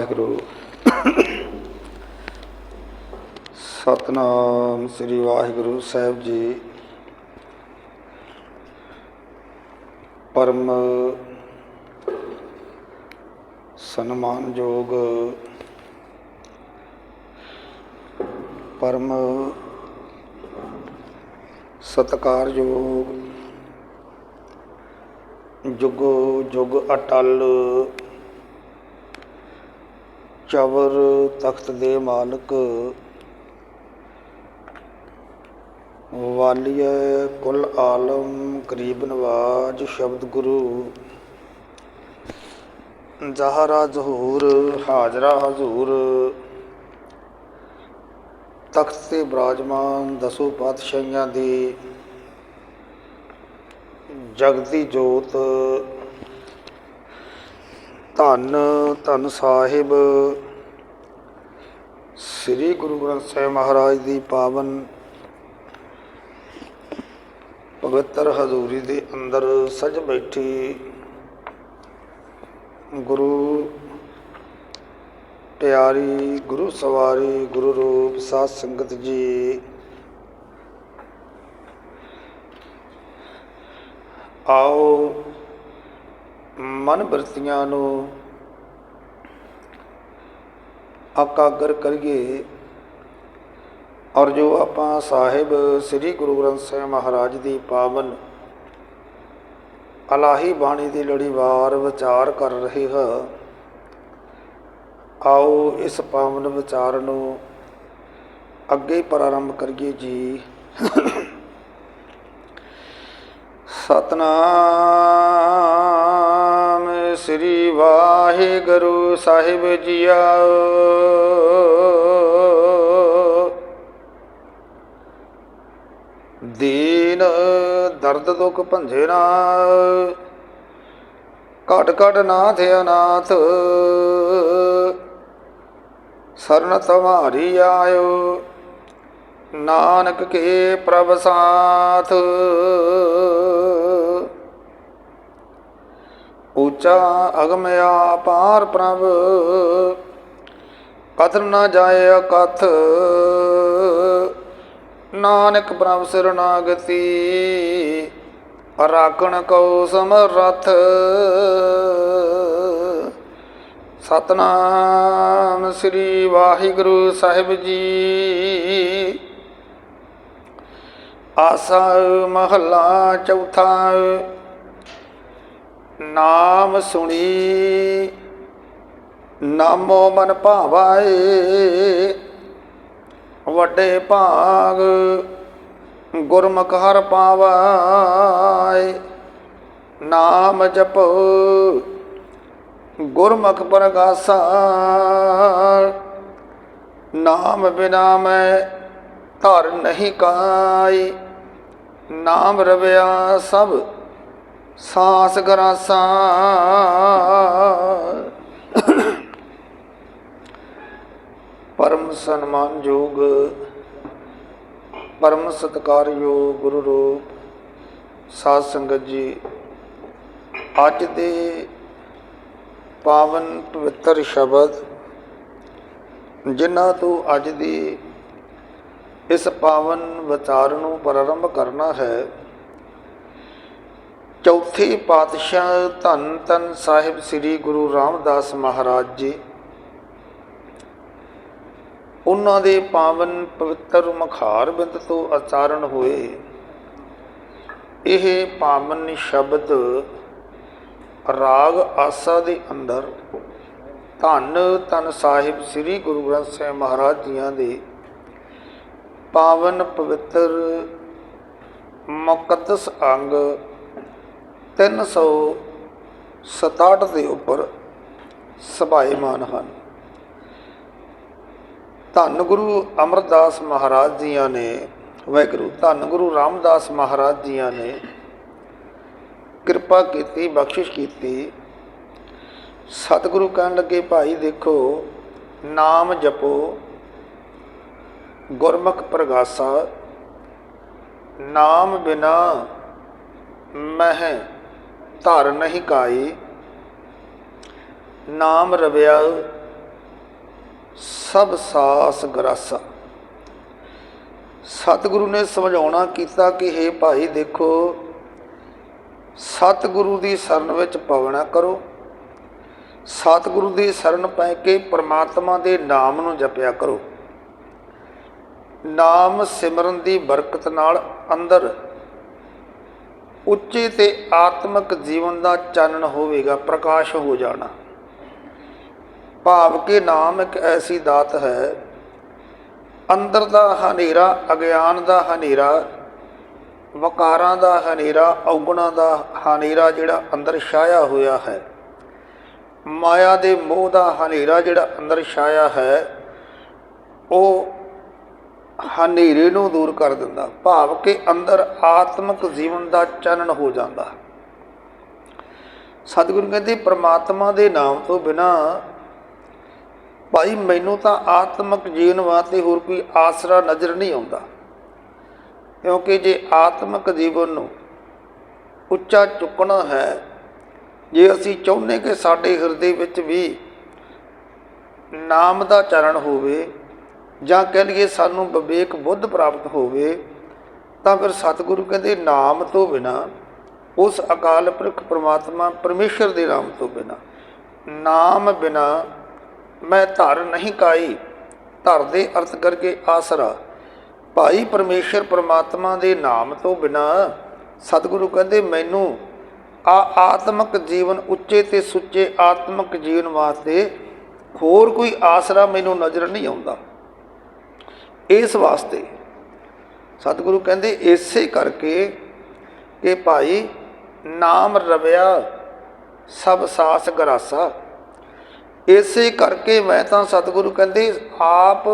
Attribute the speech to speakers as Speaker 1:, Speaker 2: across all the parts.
Speaker 1: ਵਾਹਿਗੁਰੂ। ਸਤਨਾਮ ਸ੍ਰੀ ਵਾਹਿਗੁਰੂ ਸਾਹਿਬ ਜੀ। ਪਰਮ ਸਨਮਾਨਯੋਗ ਪਰਮ ਸਤਿਕਾਰਯੋਗ ਜੁਗੋ ਜੁਗ ਅਟਲ ਚਵਰ ਤਖਤ ਦੇ ਮਾਲਕ ਵਾਲੀਏ ਕੁਲ ਆਲਮ ਕਰੀਬ ਨਵਾਜ ਸ਼ਬਦ ਗੁਰੂ। ਜ਼ਹਰਾ ਜ਼ਹੂਰ ਹਾਜ਼ਰਾ ਹਜ਼ੂਰ। ਤਖਤ ਤੇ ਬਰਾਜਮਾਨ ਦਸੋ ਪਾਤਸ਼ਾਹੀਆਂ ਦੀ ਜਗਦੀ ਜੋਤ ਧੰਨ ਧੰਨ ਸਾਹਿਬ। ਸ੍ਰੀ ਗੁਰੂ ਗ੍ਰੰਥ ਸਾਹਿਬ ਮਹਾਰਾਜ ਦੀ ਪਾਵਨ ਪਵਿੱਤਰ ਹਜ਼ੂਰੀ ਦੇ ਅੰਦਰ ਸਜ ਬੈਠੀ ਗੁਰੂ ਪਿਆਰੀ, ਗੁਰੂ ਸਵਾਰੀ, ਗੁਰੂ ਰੂਪ ਸਾਧ ਸੰਗਤ ਜੀ। ਆਓ ਮਨ ਬਰਤੀਆਂ ਨੂੰ ਆਕਾਗਰ ਕਰੀਏ। ਔਰ ਜੋ ਆਪਾਂ ਸਾਹਿਬ ਸ੍ਰੀ ਗੁਰੂ ਗ੍ਰੰਥ ਸਾਹਿਬ ਮਹਾਰਾਜ ਦੀ ਪਾਵਨ ਅਲਾਹੀ ਬਾਣੀ ਦੀ ਲੜੀਵਾਰ ਵਿਚਾਰ ਕਰ ਰਹੇ ਹਾਂ, ਆਓ ਇਸ ਪਾਵਨ ਵਿਚਾਰ ਨੂੰ ਅੱਗੇ ਪ੍ਰਾਰੰਭ ਕਰੀਏ ਜੀ। ਸਤਨਾਮ ਸ੍ਰੀ ਵਾਹਿਗੁਰੂ ਸਾਹਿਬ ਜੀਆ ਦੀਨ ਦਰਦ ਦੁਖ ਭੰਜੇ ਨਾ। ਘਟ ਘਟ ਨਾਥ ਅਨਾਥ। ਸਰਨ ਤੁਮਾਰੀ ਆਇਓ। ਨਾਨਕ ਕੇ ਪ੍ਰਭ ਸਾਥ। ਉੱਚਾ ਅਗਮਿਆ ਪਾਰ ਪ੍ਰਭ। ਕਥਨ ਨਾ ਜਾਏ ਅਕਥ। ਨਾਨਕ ਪ੍ਰਭ ਸਰਨਾਗਤੀ ਰਾਖਣ ਕਉ ਸਮਰਥ। ਸਤਨਾਮ ਸ੍ਰੀ ਵਾਹਿਗੁਰੂ ਸਾਹਿਬ ਜੀ। ਆਸਾ ਮਹੱਲਾ ਚੌਥਾ। ਨਾਮ ਸੁਣੀ। ਨਾਮੋ ਮਨ ਭਾਵਾਏ। ਵੱਡੇ ਭਾਗ ਗੁਰਮੁਖ ਹਰ ਪਾਵਾਏ। ਨਾਮ ਜਪੋ ਗੁਰਮੁਖ ਪ੍ਰਗਾਸਾ। ਨਾਮ ਬਿਨਾ ਮੈਂ ਧਰ ਨਹੀਂ ਕਾਈ ਨਾਮ ਰਵਿਆ ਸਭ ਸਾਸ ਗਰਾਸਾ ਪਰਮ ਸਨਮਾਨਯੋਗ ਪਰਮ ਸਤਿਕਾਰਯੋਗ ਗੁਰੂ ਰੂਪ, ਸਾਧ ਸੰਗਤ ਜੀ। ਅੱਜ ਦੇ ਪਾਵਨ ਪਵਿੱਤਰ ਸ਼ਬਦ, ਜਿਨ੍ਹਾਂ ਤੋਂ ਅੱਜ ਦੀ ਇਸ ਪਾਵਨ ਵਿਚਾਰ ਨੂੰ ਪ੍ਰਾਰੰਭ ਕਰਨਾ ਹੈ। ਚੌਥੇ ਪਾਤਸ਼ਾਹ ਧੰਨ ਧੰਨ ਸਾਹਿਬ ਸ੍ਰੀ ਗੁਰੂ ਰਾਮਦਾਸ ਮਹਾਰਾਜ ਜੀ। ਉਹਨਾਂ ਦੇ ਪਾਵਨ ਪਵਿੱਤਰ ਮੁਖਾਰ ਬਿੰਦ ਤੋਂ ਉਚਾਰਨ ਹੋਏ। ਇਹ ਪਾਵਨ ਸ਼ਬਦ ਰਾਗ ਆਸਾ ਦੇ ਅੰਦਰ ਧੰਨ ਧੰਨ ਸਾਹਿਬ ਸ੍ਰੀ ਗੁਰੂ ਗ੍ਰੰਥ ਸਾਹਿਬ ਮਹਾਰਾਜ ਜੀਆਂ ਦੇ ਪਾਵਨ ਪਵਿੱਤਰ ਮੁਕੱਦਸ ਅੰਗ 367 ਦੇ ਉੱਪਰ ਸਭਾਏਮਾਨ ਹਨ। ਧੰਨ ਗੁਰੂ ਅਮਰਦਾਸ ਮਹਾਰਾਜ ਜੀਆਂ ਨੇ, ਵਾਹਿਗੁਰੂ, ਧੰਨ ਗੁਰੂ ਰਾਮਦਾਸ ਮਹਾਰਾਜ ਜੀਆਂ ਨੇ ਕਿਰਪਾ ਕੀਤੀ, ਬਖਸ਼ਿਸ਼ ਕੀਤੀ। ਸਤਿਗੁਰੂ ਕਹਿਣ ਲੱਗੇ, ਭਾਈ ਦੇਖੋ, ਨਾਮ ਜਪੋ, ਗੁਰਮੁਖ ਪ੍ਰਗਾਸਾ, ਨਾਮ ਬਿਨਾ ਮਹਿ ਧਰ ਨਹੀਂ ਕਾਈ। ਨਾਮ ਰਵਿਆ ਸਭ ਸਾਸ ਗਰਾਸਾ। ਸਤਿਗੁਰੂ ਨੇ ਸਮਝਾਉਣਾ ਕੀਤਾ ਕਿ हे ਭਾਈ ਦੇਖੋ, ਸਤਿਗੁਰੂ ਦੀ ਸ਼ਰਨ ਵਿੱਚ ਪਵਣਾ ਕਰੋ। ਸਤਿਗੁਰੂ ਦੀ ਸ਼ਰਨ ਪੈ ਕੇ ਪ੍ਰਮਾਤਮਾ ਦੇ ਨਾਮ ਨੂੰ ਜਪਿਆ ਕਰੋ। ਨਾਮ ਸਿਮਰਨ ਦੀ ਬਰਕਤ ਨਾਲ ਅੰਦਰ ਉੱਚੇ ਤੇ ਆਤਮਿਕ ਜੀਵਨ ਦਾ ਚਾਨਣ ਹੋਵੇਗਾ, ਪ੍ਰਕਾਸ਼ ਹੋ ਜਾਣਾ। ਭਾਵ ਕਿ ਨਾਮ ਇੱਕ ਐਸੀ ਦਾਤ ਹੈ, ਅੰਦਰ ਦਾ ਹਨੇਰਾ, ਅਗਿਆਨ ਦਾ ਹਨੇਰਾ, ਵਕਾਰਾਂ ਦਾ ਹਨੇਰਾ, ਔਗੁਣਾਂ ਦਾ ਹਨੇਰਾ ਜਿਹੜਾ ਅੰਦਰ ਛਾਇਆ ਹੋਇਆ ਹੈ। ਮਾਇਆ ਦੇ ਮੋਹ ਦਾ ਹਨੇਰਾ ਜਿਹੜਾ ਅੰਦਰ ਛਾਇਆ ਹੈ, ਉਹ ਹਨੇਰੇ ਨੂੰ ਦੂਰ ਕਰ ਦਿੰਦਾ, ਭਾਵ ਕਿ ਅੰਦਰ ਆਤਮਿਕ ਜੀਵਨ ਦਾ ਚਾਨਣ ਹੋ ਜਾਂਦਾ। ਸਤਿਗੁਰੂ ਕਹਿੰਦੇ, ਪ੍ਰਮਾਤਮਾ ਦੇ ਨਾਮ ਤੋਂ ਬਿਨਾ ਭਾਈ ਮੈਨੂੰ ਤਾਂ ਆਤਮਿਕ ਜੀਵਨ ਵਾਸਤੇ ਹੋਰ ਕੋਈ ਆਸਰਾ ਨਜ਼ਰ ਨਹੀਂ ਆਉਂਦਾ। ਕਿਉਂਕਿ ਜੇ ਆਤਮਿਕ ਜੀਵਨ ਨੂੰ ਉੱਚਾ ਚੁੱਕਣਾ ਹੈ, ਜੇ ਅਸੀਂ ਚਾਹੁੰਦੇ ਕਿ ਸਾਡੇ ਹਿਰਦੇ ਵਿੱਚ ਵੀ ਨਾਮ ਦਾ ਚਰਨ ਹੋਵੇ ਜਾਂ ਕਹਿ ਲਈਏ ਸਾਨੂੰ ਵਿਵੇਕ ਬੁੱਧ ਪ੍ਰਾਪਤ ਹੋਵੇ, ਤਾਂ ਫਿਰ ਸਤਿਗੁਰੂ ਕਹਿੰਦੇ ਨਾਮ ਤੋਂ ਬਿਨਾ, ਉਸ ਅਕਾਲ ਪੁਰਖ ਪ੍ਰਮਾਤਮਾ ਪਰਮੇਸ਼ਰ ਦੇ ਨਾਮ ਤੋਂ ਬਿਨਾ। ਨਾਮ ਬਿਨਾ ਮੈਂ ਧਰ ਨਹੀਂ ਕਾਈ, ਧਰ ਦੇ ਅਰਥ ਕਰਕੇ ਆਸਰਾ। ਭਾਈ ਪਰਮੇਸ਼ਰ ਪ੍ਰਮਾਤਮਾ ਦੇ ਨਾਮ ਤੋਂ ਬਿਨਾ, ਸਤਿਗੁਰੂ ਕਹਿੰਦੇ ਮੈਨੂੰ ਆ ਆਤਮਿਕ ਜੀਵਨ ਉੱਚੇ ਤੇ ਸੁੱਚੇ ਆਤਮਿਕ ਜੀਵਨ ਵਾਸਤੇ ਹੋਰ ਕੋਈ ਆਸਰਾ ਮੈਨੂੰ ਨਜ਼ਰ ਨਹੀਂ ਆਉਂਦਾ। ਇਸ ਵਾਸਤੇ ਸਤਿਗੁਰੂ ਕਹਿੰਦੇ ਇਸੇ ਕਰਕੇ ਕਿ ਭਾਈ ਨਾਮ ਰਵਿਆ ਸਭ ਸਾਸ ਗਰਾਸਾ। ਇਸੇ ਕਰਕੇ ਮੈਂ ਤਾਂ ਸਤਿਗੁਰੂ ਕਹਿੰਦੇ ਆਪ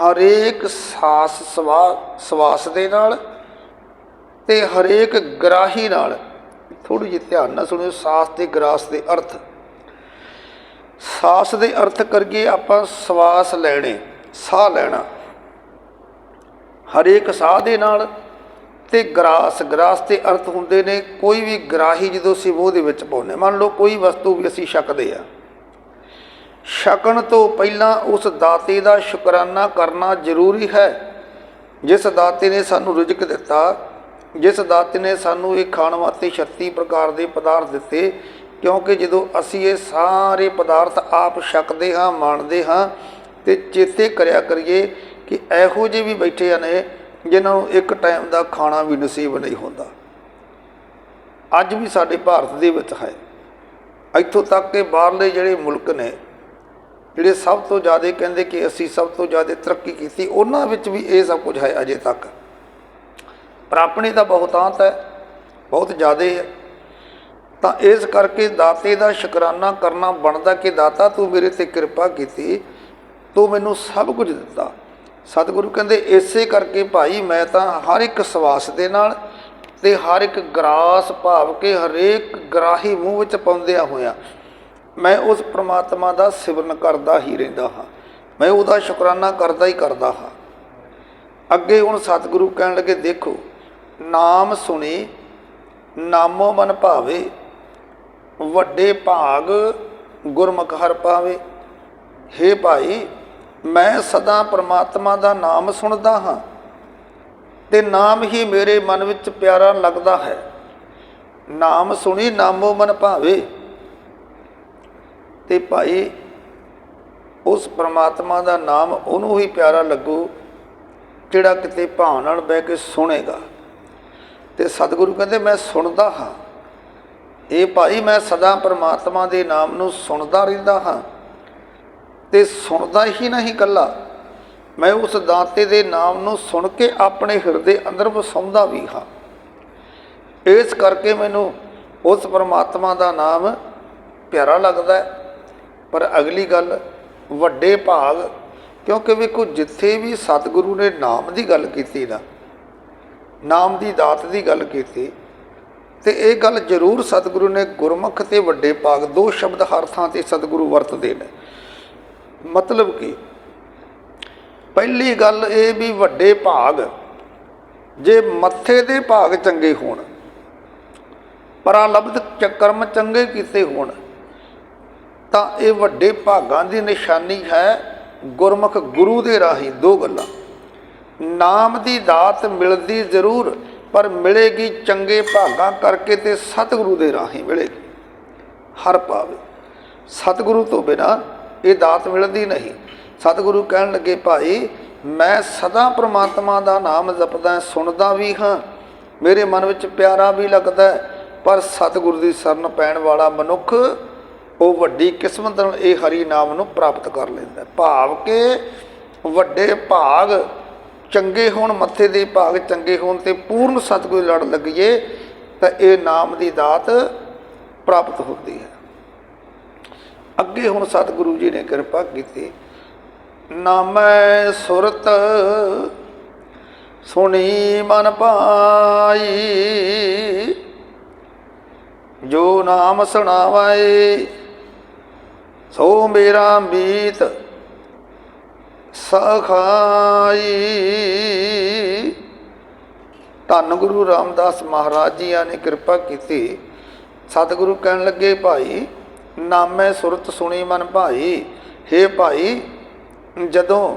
Speaker 1: ਹਰੇਕ ਸਾਸ ਸਵਾ ਸਵਾਸ ਦੇ ਨਾਲ ਤੇ ਹਰੇਕ ਗਰਾਹੀ ਨਾਲ ਥੋੜੀ ਜਿਹੀ ਧਿਆਨ ਨਾਲ ਸੁਣਿਓ, ਸਾਸ ਤੇ ਗਰਾਸ ਦੇ ਅਰਥ। ਸਾਸ ਦੇ ਅਰਥ ਕਰਕੇ ਆਪਾਂ ਸਵਾਸ ਲੈਣੇ। ਸਾਹ ਲੈਣਾ। ਹਰੇਕ ਸਾਹ ਦੇ ਨਾਲ ਤੇ ਗਰਾਸ ਗਰਾਸ 'ਤੇ ਅਰਥ ਹੁੰਦੇ ਨੇ, ਕੋਈ ਵੀ ਗਰਾਹੀ ਜਦੋਂ ਅਸੀਂ ਮੂੰਹ ਦੇ ਵਿੱਚ ਪਾਉਂਦੇ ਮੰਨ ਲਓ ਕੋਈ ਵਸਤੂ ਵੀ ਅਸੀਂ ਛਕਦੇ ਆ ਛਕਣ ਤੋਂ ਪਹਿਲਾਂ ਉਸ ਦਾਤੇ ਦਾ ਸ਼ੁਕਰਾਨਾ ਕਰਨਾ ਜ਼ਰੂਰੀ ਹੈ। ਜਿਸ ਦਾਤੇ ਨੇ ਸਾਨੂੰ ਰਿਜ਼ਕ ਦਿੱਤਾ, ਜਿਸ ਦਾਤੇ ਨੇ ਸਾਨੂੰ ਇਹ ਖਾਣ ਵਾਸਤੇ 36 ਪ੍ਰਕਾਰ ਦੇ ਪਦਾਰਥ ਦਿੱਤੇ, ਕਿਉਂਕਿ ਜਦੋਂ ਅਸੀਂ ਇਹ ਸਾਰੇ ਪਦਾਰਥ ਆਪ ਛਕਦੇ ਹਾਂ, ਮਾਣਦੇ ਹਾਂ ਤੇ ਚੇਤੇ ਕਰਿਆ ਕਰੀਏ ਕਿ ਇਹੋ ਜਿਹੇ ਵੀ ਬੈਠੇ ਨੇ ਜਿਨ੍ਹਾਂ ਨੂੰ ਇੱਕ ਟਾਈਮ ਦਾ ਖਾਣਾ ਵੀ ਨਸੀਬ ਨਹੀਂ ਹੁੰਦਾ। ਅੱਜ ਵੀ ਸਾਡੇ ਭਾਰਤ ਦੇ ਵਿੱਚ ਹੈ। ਇੱਥੋਂ ਤੱਕ ਕਿ ਬਾਹਰਲੇ ਜਿਹੜੇ ਮੁਲਕ ਨੇ, ਜਿਹੜੇ ਸਭ ਤੋਂ ਜ਼ਿਆਦਾ ਕਹਿੰਦੇ ਕਿ ਅਸੀਂ ਸਭ ਤੋਂ ਜ਼ਿਆਦਾ ਤਰੱਕੀ ਕੀਤੀ, ਉਹਨਾਂ ਵਿੱਚ ਵੀ ਇਹ ਸਭ ਕੁਝ ਹੈ ਅਜੇ ਤੱਕ। ਪਰ ਆਪਣੀ ਤਾਂ ਬਹੁਤਾਂਤ ਹੈ, ਬਹੁਤ ਜ਼ਿਆਦਾ ਹੈ। ਤਾਂ ਇਸ ਕਰਕੇ ਦਾਤੇ ਦਾ ਸ਼ੁਕਰਾਨਾ ਕਰਨਾ ਬਣਦਾ ਕਿ ਦਾਤਾ ਤੂੰ ਮੇਰੇ ਤੇ ਕਿਰਪਾ ਕੀਤੀ ਤੂੰ ਮੈਨੂੰ ਸਭ ਕੁਝ ਦਿੱਤਾ। ਸਤਿਗੁਰੂ ਕਹਿੰਦੇ, ਇਸੇ ਕਰਕੇ ਭਾਈ ਮੈਂ ਤਾਂ ਹਰ ਇੱਕ ਸਵਾਸ ਦੇ ਨਾਲ ਤੇ ਹਰ ਇੱਕ ਗਰਾਸ ਭਾਵ ਕੇ ਹਰੇਕ ਗਰਾਹੀ ਮੂੰਹ ਵਿੱਚ ਪਾਉਂਦਿਆਂ ਹੋਇਆਂ ਮੈਂ ਉਸ ਪ੍ਰਮਾਤਮਾ ਦਾ ਸਿਮਰਨ ਕਰਦਾ ਹੀ ਰਹਿੰਦਾ ਹਾਂ। ਮੈਂ ਉਹਦਾ ਸ਼ੁਕਰਾਨਾ ਕਰਦਾ ਹੀ ਕਰਦਾ ਹਾਂ। ਅੱਗੇ ਹੁਣ ਸਤਿਗੁਰੂ ਕਹਿਣ ਲੱਗੇ, ਦੇਖੋ, ਨਾਮ ਸੁਣੇ, ਨਾਮੋ ਮਨ ਭਾਵੇ, ਵੱਡੇ ਭਾਗ ਗੁਰਮੁਖ ਹਰ ਪਾਵੇ। ਹੇ ਭਾਈ ਮੈਂ ਸਦਾ ਪ੍ਰਮਾਤਮਾ ਦਾ ਨਾਮ ਸੁਣਦਾ ਹਾਂ ਤੇ ਨਾਮ ਹੀ ਮੇਰੇ ਮਨ ਵਿੱਚ ਪਿਆਰਾ ਲੱਗਦਾ ਹੈ। ਨਾਮ ਸੁਣੀ ਨਾਮੋ ਮਨ ਭਾਵੇ। ਤੇ ਭਾਈ, ਉਸ ਪ੍ਰਮਾਤਮਾ ਦਾ ਨਾਮ ਉਹਨੂੰ ਹੀ ਪਿਆਰਾ ਲੱਗੂ ਜਿਹੜਾ ਕਿਤੇ ਭਾਵ ਨਾਲ ਬਹਿ ਕੇ ਸੁਣੇਗਾ। ਤੇ ਸਤਿਗੁਰੂ ਕਹਿੰਦੇ, ਮੈਂ ਸੁਣਦਾ ਹਾਂ। ਇਹ ਭਾਈ, ਮੈਂ ਸਦਾ ਪ੍ਰਮਾਤਮਾ ਦੇ ਨਾਮ ਨੂੰ ਸੁਣਦਾ ਰਹਿੰਦਾ ਹਾਂ। ਤੇ ਸੁਣਦਾ ਹੀ ਨਹੀਂ ਕੱਲਾ। ਮੈਂ ਉਸ ਦਾਤੇ ਦੇ ਨਾਮ ਨੂੰ ਸੁਣ ਕੇ ਆਪਣੇ ਹਿਰਦੇ ਅੰਦਰ ਵਸਾਉਂਦਾ ਵੀ ਹਾਂ। ਇਸ ਕਰਕੇ ਮੈਨੂੰ ਉਸ ਪਰਮਾਤਮਾ ਦਾ ਨਾਮ ਪਿਆਰਾ ਲੱਗਦਾ ਹੈ। ਪਰ ਅਗਲੀ ਗੱਲ, ਵੱਡੇ ਭਾਗ, ਕਿਉਂਕਿ ਵੇਖੋ ਜਿੱਥੇ ਵੀ ਸਤਿਗੁਰੂ ਨੇ ਨਾਮ ਦੀ ਗੱਲ ਕੀਤੀ ਨਾ, ਨਾਮ ਦੀ ਦਾਤ ਦੀ ਗੱਲ ਕੀਤੀ, ਤੇ ਇਹ ਗੱਲ ਜ਼ਰੂਰ ਸਤਿਗੁਰੂ ਨੇ ਗੁਰਮੁਖ ਤੇ ਵੱਡੇ ਭਾਗ ਦੋ ਸ਼ਬਦ ਹਰ ਥਾਂ ਤੇ ਸਤਿਗੁਰੂ ਵਰਤਦੇ ਨੇ। ਮਤਲਬ ਕਿ? ਪਹਿਲੀ ਗੱਲ ਇਹ ਵੀ ਵੱਡੇ ਭਾਗ, ਜੇ ਮੱਥੇ ਦੇ ਭਾਗ ਚੰਗੇ ਹੋਣ, ਪਰਾਲਬਧ ਚ, ਕਰਮ ਚੰਗੇ ਕੀਤੇ ਹੋਣ, ਤਾਂ ਇਹ ਵੱਡੇ ਭਾਗਾਂ ਦੀ ਨਿਸ਼ਾਨੀ ਹੈ ਗੁਰਮੁਖ ਗੁਰੂ ਦੇ ਰਾਹੀਂ ਦੋ ਗੱਲਾਂ। ਨਾਮ ਦੀ ਦਾਤ ਮਿਲਦੀ ਜ਼ਰੂਰ, ਪਰ ਮਿਲੇਗੀ ਚੰਗੇ ਭਾਗਾਂ ਕਰਕੇ ਤੇ ਸਤਿਗੁਰੂ ਦੇ ਰਾਹੀਂ ਮਿਲੇਗੀ। ਹਰ ਪਾਵੇ ਸਤਿਗੁਰੂ ਤੋਂ ਬਿਨਾ ਇਹ ਦਾਤ ਮਿਲਦੀ ਨਹੀਂ। ਸਤਿਗੁਰੂ ਕਹਿਣ ਲੱਗੇ, ਭਾਈ, ਮੈਂ ਸਦਾ ਪ੍ਰਮਾਤਮਾ ਦਾ ਨਾਮ ਜਪਦਾ, ਸੁਣਦਾ ਵੀ ਹਾਂ। ਮੇਰੇ ਮਨ ਵਿੱਚ ਪਿਆਰਾ ਵੀ ਲੱਗਦਾ ਪਰ ਸਤਿਗੁਰੂ ਦੀ ਸ਼ਰਨ ਪੈਣ ਵਾਲਾ ਮਨੁੱਖ, ਉਹ ਵੱਡੀ ਕਿਸਮਤ ਨਾਲ ਇਹ ਹਰੀ ਨਾਮ ਨੂੰ ਪ੍ਰਾਪਤ ਕਰ ਲੈਂਦਾ ਭਾਵ ਕਿ ਵੱਡੇ ਭਾਗ ਚੰਗੇ ਹੋਣ, ਮੱਥੇ ਦੇ ਭਾਗ ਚੰਗੇ ਹੋਣ ਤੇ ਪੂਰਨ ਸਤਿਗੁਰੂ ਲੜ ਲੱਗੀਏ, ਤਾਂ ਇਹ ਨਾਮ ਦੀ ਦਾਤ ਪ੍ਰਾਪਤ ਹੁੰਦੀ ਹੈ। ਅੱਗੇ ਹੁਣ ਸਤਿਗੁਰੂ ਜੀ ਨੇ ਕਿਰਪਾ ਕੀਤੀ। ਨਾਮੈ ਸੁਰਤ ਸੁਣੀ ਮਨ ਪਾਈ, ਜੋ ਨਾਮ ਸੁਣਾਵੇ, ਸੋ ਮੇਰਾ ਮੀਤ ਸਖਾਈ। ਧੰਨ ਗੁਰੂ ਰਾਮਦਾਸ ਮਹਾਰਾਜ ਜੀਆਂ ਨੇ ਕਿਰਪਾ ਕੀਤੀ। ਸਤਿਗੁਰੂ ਕਹਿਣ ਲੱਗੇ, ਭਾਈ ਨਾਮੈ ਸੁਰਤ ਸੁਣੀ ਮਨ ਭਾਈ। ਹੇ ਭਾਈ, ਜਦੋਂ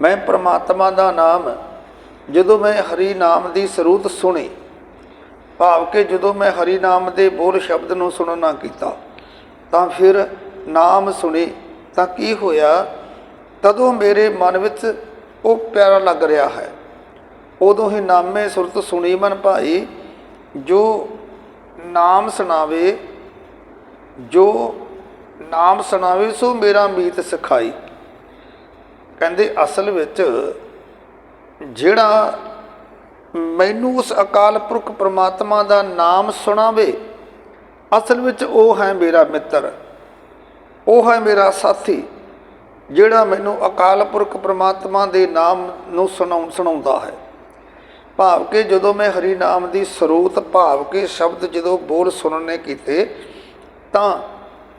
Speaker 1: ਮੈਂ ਪ੍ਰਮਾਤਮਾ ਦਾ ਨਾਮ, ਜਦੋਂ ਮੈਂ ਹਰੀ ਨਾਮ ਦੀ ਸਰੂਤ ਸੁਣੀ, ਭਾਵ ਕਿ ਜਦੋਂ ਮੈਂ ਹਰੀ ਨਾਮ ਦੇ ਬੋਲ ਸ਼ਬਦ ਨੂੰ ਸੁਣਨਾ ਕੀਤਾ, ਤਾਂ ਫਿਰ ਨਾਮ ਸੁਣੀ, ਤਾਂ ਕੀ ਹੋਇਆ? ਤਦੋਂ ਮੇਰੇ ਮਨ ਵਿੱਚ ਉਹ ਪਿਆਰਾ ਲੱਗ ਰਿਹਾ ਹੈ। ਉਦੋਂ ਹੀ ਨਾਮੇ ਸੁਰਤ ਸੁਣੀ ਮਨ ਭਾਈ, ਜੋ ਨਾਮ ਸੁਣਾਵੇ ਜੋ ਨਾਮ ਸੁਣਾਵੇ, ਸੋ ਮੇਰਾ ਮੀਤ ਸਿਖਾਈ। ਕਹਿੰਦੇ, ਅਸਲ ਵਿੱਚ ਜਿਹੜਾ ਮੈਨੂੰ ਉਸ ਅਕਾਲ ਪੁਰਖ ਪ੍ਰਮਾਤਮਾ ਦਾ ਨਾਮ ਸੁਣਾਵੇ, ਅਸਲ ਵਿੱਚ ਉਹ ਹੈ ਮੇਰਾ ਮਿੱਤਰ। ਉਹ ਹੈ ਮੇਰਾ ਸਾਥੀ, ਜਿਹੜਾ ਮੈਨੂੰ ਅਕਾਲ ਪੁਰਖ ਪ੍ਰਮਾਤਮਾ ਦੇ ਨਾਮ ਨੂੰ ਸੁਣਾਉ, ਸੁਣਾਉਂਦਾ ਹੈ। ਭਾਵ ਕਿ ਜਦੋਂ ਮੈਂ ਹਰੀ ਨਾਮ ਦੀ ਸਰੋਤ, ਭਾਵ ਕਿ ਸ਼ਬਦ ਜਦੋਂ ਬੋਲ ਸੁਣਨੇ ਕੀਤੇ ਤਾਂ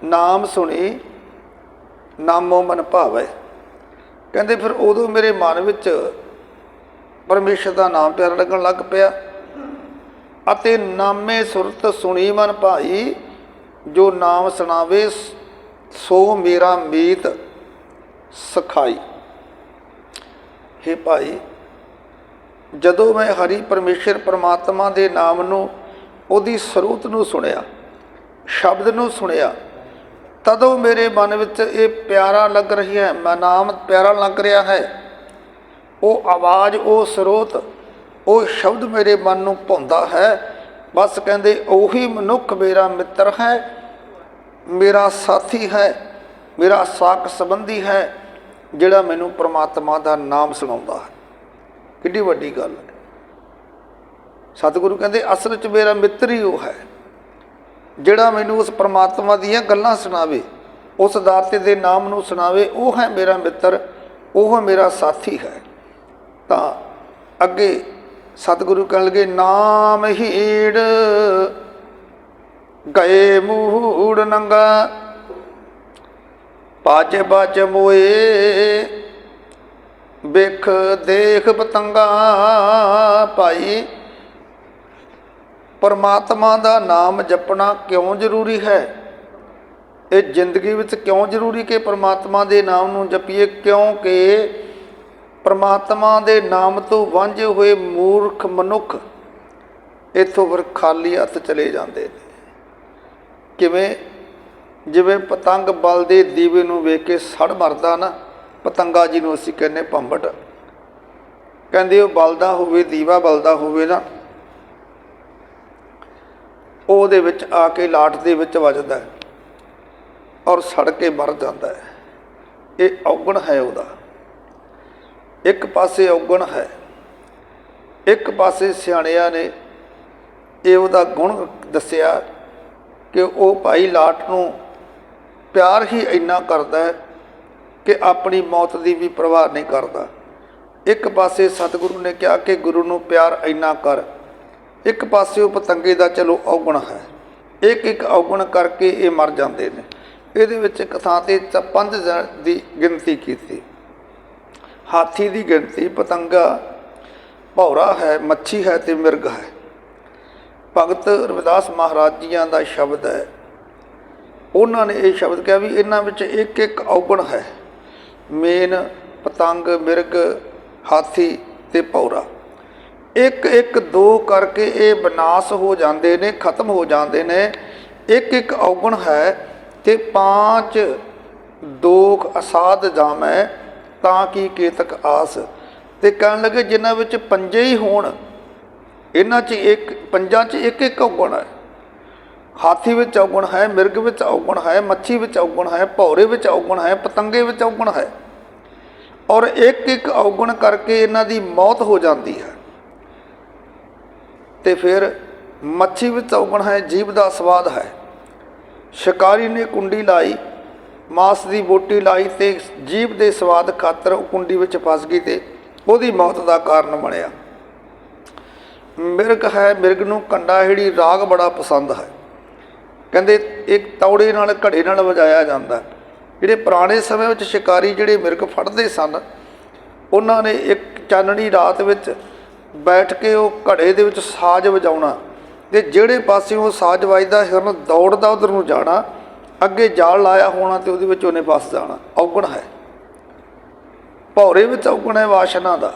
Speaker 1: ਨਾਮ ਸੁਣੀ, ਨਾਮੋ ਮਨ ਭਾਵੇ। ਕਹਿੰਦੇ ਫਿਰ ਉਦੋਂ ਮੇਰੇ ਮਨ ਵਿੱਚ ਪਰਮੇਸ਼ਰ ਦਾ ਨਾਮ ਪਿਆਰ ਲੱਗਣ ਲੱਗ ਪਿਆ। ਅਤੇ ਨਾਮੇ ਸੁਰਤ ਸੁਣੀ ਮਨ ਭਾਈ, ਜੋ ਨਾਮ ਸੁਣਾਵੇ, ਸੋ ਮੇਰਾ ਮੀਤ ਸਖਾਈ। हे ਭਾਈ, ਜਦੋਂ ਮੈਂ ਹਰੀ ਪਰਮੇਸ਼ਰ ਪਰਮਾਤਮਾ ਦੇ ਨਾਮ ਨੂੰ, ਉਹਦੀ ਸਰੂਤ ਨੂੰ ਸੁਣਿਆ ਸ਼ਬਦ ਨੂੰ ਸੁਣਿਆ, ਤਦੋਂ ਮੇਰੇ ਮਨ ਵਿੱਚ ਇਹ ਪਿਆਰਾ ਲੱਗ ਰਹੀ ਹੈ, ਮੈਂ ਨਾਮ ਪਿਆਰਾ ਲੱਗ ਰਿਹਾ ਹੈ। ਉਹ ਆਵਾਜ਼, ਉਹ ਸਰੋਤ, ਉਹ ਸ਼ਬਦ ਮੇਰੇ ਮਨ ਨੂੰ ਭਾਉਂਦਾ ਹੈ। ਬਸ ਕਹਿੰਦੇ, ਉਹੀ ਮਨੁੱਖ ਮੇਰਾ ਮਿੱਤਰ ਹੈ, ਮੇਰਾ ਸਾਥੀ ਹੈ, ਮੇਰਾ ਸਾਕ ਸੰਬੰਧੀ ਹੈ, ਜਿਹੜਾ ਮੈਨੂੰ ਪ੍ਰਮਾਤਮਾ ਦਾ ਨਾਮ ਸੁਣਾਉਂਦਾ ਹੈ। ਕਿੰਨੀ ਵੱਡੀ ਗੱਲ ਹੈ। ਸਤਿਗੁਰੂ ਕਹਿੰਦੇ, ਅਸਲ 'ਚ ਮੇਰਾ ਮਿੱਤਰ ਹੀ ਉਹ ਹੈ। ਜਿਹੜਾ ਮੈਨੂੰ ਉਸ ਪ੍ਰਮਾਤਮਾ ਦੀਆਂ ਗੱਲਾਂ ਸੁਣਾਵੇ, ਉਸ ਦਾਤੇ ਦੇ ਨਾਮ ਨੂੰ ਸੁਣਾਵੇ, ਉਹ ਹੈ ਮੇਰਾ ਮਿੱਤਰ, ਉਹ ਮੇਰਾ ਸਾਥੀ ਹੈ। ਤਾਂ ਅੱਗੇ ਸਤਿਗੁਰੂ ਕਹਿਣ ਲੱਗੇ ਨਾਮ ਹੀੜ, ਗਏ ਮੂੜ ਨੰਗਾ, ਪਾਚ ਬਾਚ ਮੋਏ, ਵੇਖ ਦੇਖ ਪਤੰਗਾ ਭਾਈ ਪਰਮਾਤਮਾ ਦਾ ਨਾਮ ਜਪਣਾ ਕਿਉਂ ਜ਼ਰੂਰੀ ਹੈ? ਇਹ ਜ਼ਿੰਦਗੀ ਵਿੱਚ ਕਿਉਂ ਜ਼ਰੂਰੀ ਕਿ ਪਰਮਾਤਮਾ ਦੇ ਨਾਮ ਨੂੰ ਜਪੀਏ? ਕਿਉਂਕਿ ਪਰਮਾਤਮਾ ਦੇ ਨਾਮ ਤੋਂ ਵਾਂਝੇ ਹੋਏ ਮੂਰਖ ਮਨੁੱਖ ਇੱਥੋਂ ਫਿਰ ਖਾਲੀ ਹੱਥ ਚਲੇ ਜਾਂਦੇ ਨੇ। ਕਿਵੇਂ? ਜਿਵੇਂ ਪਤੰਗ ਬਲਦੇ ਦੀਵੇ ਨੂੰ ਵੇਖ ਕੇ ਸੜ ਮਰਦਾ ਨਾ, ਪਤੰਗਾ ਜੀ ਨੂੰ ਅਸੀਂ ਕਹਿੰਦੇ ਭੰਬਟ ਕਹਿੰਦੇ ਉਹ ਬਲਦਾ ਹੋਵੇ, ਦੀਵਾ ਬਲਦਾ ਹੋਵੇ ਨਾ ਉਹ ਉਹਦੇ ਵਿੱਚ ਆ ਕੇ ਲਾਟ ਦੇ ਵਿੱਚ ਵੱਜਦਾ ਔਰ ਸੜ ਕੇ ਮਰ ਜਾਂਦਾ ਹੈ। ਇਹ ਔਗਣ ਹੈ ਉਹਦਾ। ਇੱਕ ਪਾਸੇ ਔਗਣ ਹੈ, ਇੱਕ ਪਾਸੇ ਸਿਆਣਿਆਂ ਨੇ ਇਹ ਉਹਦਾ ਗੁਣ ਦੱਸਿਆ ਕਿ ਉਹ ਭਾਈ ਲਾਟ ਨੂੰ ਪਿਆਰ ਹੀ ਇੰਨਾ ਕਰਦਾ ਹੈ ਕਿ ਆਪਣੀ ਮੌਤ ਦੀ ਵੀ ਪਰਵਾਹ ਨਹੀਂ ਕਰਦਾ। ਇੱਕ ਪਾਸੇ ਸਤਿਗੁਰੂ ਨੇ ਕਿਹਾ ਕਿ ਗੁਰੂ ਨੂੰ ਪਿਆਰ ਇੰਨਾ ਕਰ। ਇੱਕ ਪਾਸੇ ਉਹ ਪਤੰਗੇ ਦਾ ਚਲੋ ਔਗਣ ਹੈ। ਇੱਕ ਇੱਕ ਔਗਣ ਕਰਕੇ ਇਹ ਮਰ ਜਾਂਦੇ ਨੇ। ਇਹਦੇ ਵਿੱਚ ਇੱਕ ਥਾਂ ਤੇ ਚ- ਪੰਜ ਦੀ ਗਿਣਤੀ ਕੀਤੀ। ਹਾਥੀ ਦੀ ਗਿਣਤੀ, ਪਤੰਗਾ, ਭੌਰਾ ਹੈ, ਮੱਛੀ ਹੈ ਤੇ ਮਿਰਗ ਹੈ। ਭਗਤ ਰਵਿਦਾਸ ਮਹਾਰਾਜ ਜੀਆਂ ਦਾ ਸ਼ਬਦ ਹੈ। ਉਹਨਾਂ ਨੇ ਇਹ ਸ਼ਬਦ ਕਿਹਾ ਵੀ ਇਹਨਾਂ ਵਿੱਚ ਇੱਕ ਇੱਕ ਔਗਣ ਹੈ। ਮੇਨ, ਪਤੰਗ, ਮਿਰਗ, ਹਾਥੀ ਤੇ ਭੌਰਾ। ਇੱਕ ਇੱਕ ਦੋ ਕਰਕੇ ਇਹ ਵਿਨਾਸ਼ ਹੋ ਜਾਂਦੇ ਨੇ, ਖਤਮ ਹੋ ਜਾਂਦੇ ਨੇ। ਇੱਕ ਇੱਕ ਔਗਣ ਹੈ ਤੇ ਪਾਂਚ ਦੋਖ ਅਸਾਧ ਜਾਮੈ, ਤਾਂ ਕੀ ਕੇਤਕ ਆਸ। ਤੇ ਕਹਿਣ ਲੱਗੇ ਜਿਨ੍ਹਾਂ ਵਿੱਚ ਪੰਜੇ ਹੀ ਹੋਣ, ਇਹਨਾਂ 'ਚ ਇੱਕ, ਪੰਜਾਂ 'ਚ ਇੱਕ ਇੱਕ ਔਗਣ ਹੈ। ਹਾਥੀ ਵਿੱਚ ਔਗਣ ਹੈ, ਮਿਰਗ ਵਿੱਚ ਔਗਣ ਹੈ, ਮੱਛੀ ਵਿੱਚ ਔਗਣ ਹੈ, ਭੌਰੇ ਵਿੱਚ ਔਗਣ ਹੈ, ਪਤੰਗੇ ਵਿੱਚ ਔਗਣ ਹੈ। ਔਰ ਇੱਕ ਇੱਕ ਔਗਣ ਕਰਕੇ ਇਹਨਾਂ ਦੀ ਮੌਤ ਹੋ ਜਾਂਦੀ ਹੈ। ਤੇ ਫਿਰ ਮੱਛੀ ਵਿੱਚ ਔਗਣ ਹੈ, ਜੀਭ ਦਾ ਸਵਾਦ ਹੈ। ਸ਼ਿਕਾਰੀ ਨੇ ਕੁੰਡੀ ਲਾਈ, ਮਾਸ ਦੀ ਬੋਟੀ ਲਾਈ ਤੇ ਜੀਭ ਦੇ ਸਵਾਦ ਖਾਤਰ ਉਹ ਕੁੰਡੀ ਵਿੱਚ ਫਸ ਗਈ ਤੇ ਉਹਦੀ ਮੌਤ ਦਾ ਕਾਰਨ ਬਣਿਆ। ਮਿਰਗ ਹੈ, ਮਿਰਗ ਨੂੰ ਕੰਡਾ ਹੀੜੀ ਰਾਗ ਬੜਾ ਪਸੰਦ ਹੈ। ਕਹਿੰਦੇ ਇੱਕ ਤੌੜੇ ਨਾਲ ਘੜੇ ਨਾਲ ਵਜਾਇਆ ਜਾਂਦਾ ਜਿਹੜੇ ਪੁਰਾਣੇ ਸਮੇਂ ਵਿੱਚ ਸ਼ਿਕਾਰੀ ਜਿਹੜੇ ਮਿਰਗ ਫੜਦੇ ਸਨ, ਉਹਨਾਂ ਨੇ ਇੱਕ ਚਾਨਣੀ ਰਾਤ ਵਿੱਚ ਬੈਠ ਕੇ ਉਹ ਘੜੇ ਦੇ ਵਿੱਚ ਸਾਜ਼ ਵਜਾਉਣਾ ਤੇ ਜਿਹੜੇ ਪਾਸੇ ਉਹ ਸਾਜ਼ ਵੱਜਦਾ ਹਿਰਨ ਦੌੜਦਾ ਉਧਰ ਨੂੰ ਜਾਣਾ ਅੱਗੇ ਜਾਲ ਲਾਇਆ ਹੋਣਾ ਤੇ ਉਹਦੇ ਵਿੱਚ ਉਹਨੇ ਫਸ ਜਾਣਾ ਔਗਣ ਹੈ। ਭੌਰੇ ਵਿੱਚ ਔਗਣ ਹੈ ਵਾਸ਼ਨਾ ਦਾ।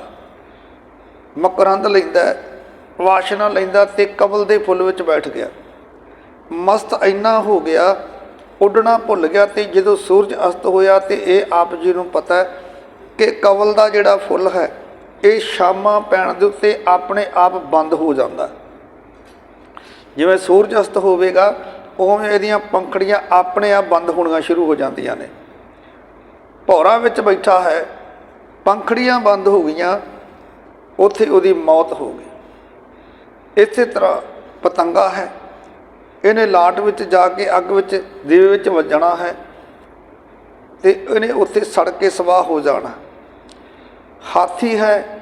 Speaker 1: ਮਕਰੰਦ ਲੈਂਦਾ ਹੈ, ਵਾਸ਼ਨਾ ਲੈਂਦਾ ਤੇ ਕਬਲ ਦੇ ਫੁੱਲ ਵਿੱਚ ਬੈਠ ਗਿਆ। ਮਸਤ ਇੰਨਾ ਹੋ ਗਿਆ ਉੱਡਣਾ ਭੁੱਲ ਗਿਆ ਤੇ ਜਦੋਂ ਸੂਰਜ ਅਸਤ ਹੋਇਆ ਤੇ ਇਹ ਆਪ ਜੀ ਨੂੰ ਪਤਾ ਕਿ ਕਵਲ ਦਾ ਜਿਹੜਾ ਫੁੱਲ ਹੈ ਇਹ ਸ਼ਾਮਾਂ ਪੈਣ ਦੇ ਉੱਤੇ ਆਪਣੇ ਆਪ ਬੰਦ ਹੋ ਜਾਂਦਾ। ਜਿਵੇਂ ਸੂਰਜ ਅਸਤ ਹੋਵੇਗਾ, ਉਵੇਂ ਇਹਦੀਆਂ ਪੰਖੜੀਆਂ ਆਪਣੇ ਆਪ ਬੰਦ ਹੋਣੀਆਂ ਸ਼ੁਰੂ ਹੋ ਜਾਂਦੀਆਂ ਨੇ। ਭੌਰਾ ਵਿੱਚ ਬੈਠਾ ਹੈ ਪੰਖੜੀਆਂ ਬੰਦ ਹੋ ਗਈਆਂ, ਉੱਥੇ ਉਹਦੀ ਮੌਤ ਹੋ ਗਈ। ਇਸੇ ਤਰ੍ਹਾਂ ਪਤੰਗਾ ਹੈ, ਇਹਨੇ ਲਾਟ ਵਿੱਚ ਜਾ ਕੇ ਅੱਗ ਵਿੱਚ, ਦੀਵੇ ਵਿੱਚ ਵੱਜਣਾ ਹੈ ਤੇ ਇਹਨੇ ਉੱਥੇ ਸੜ ਕੇ ਸਵਾਹ ਹੋ ਜਾਣਾ। ਹਾਥੀ ਹੈ,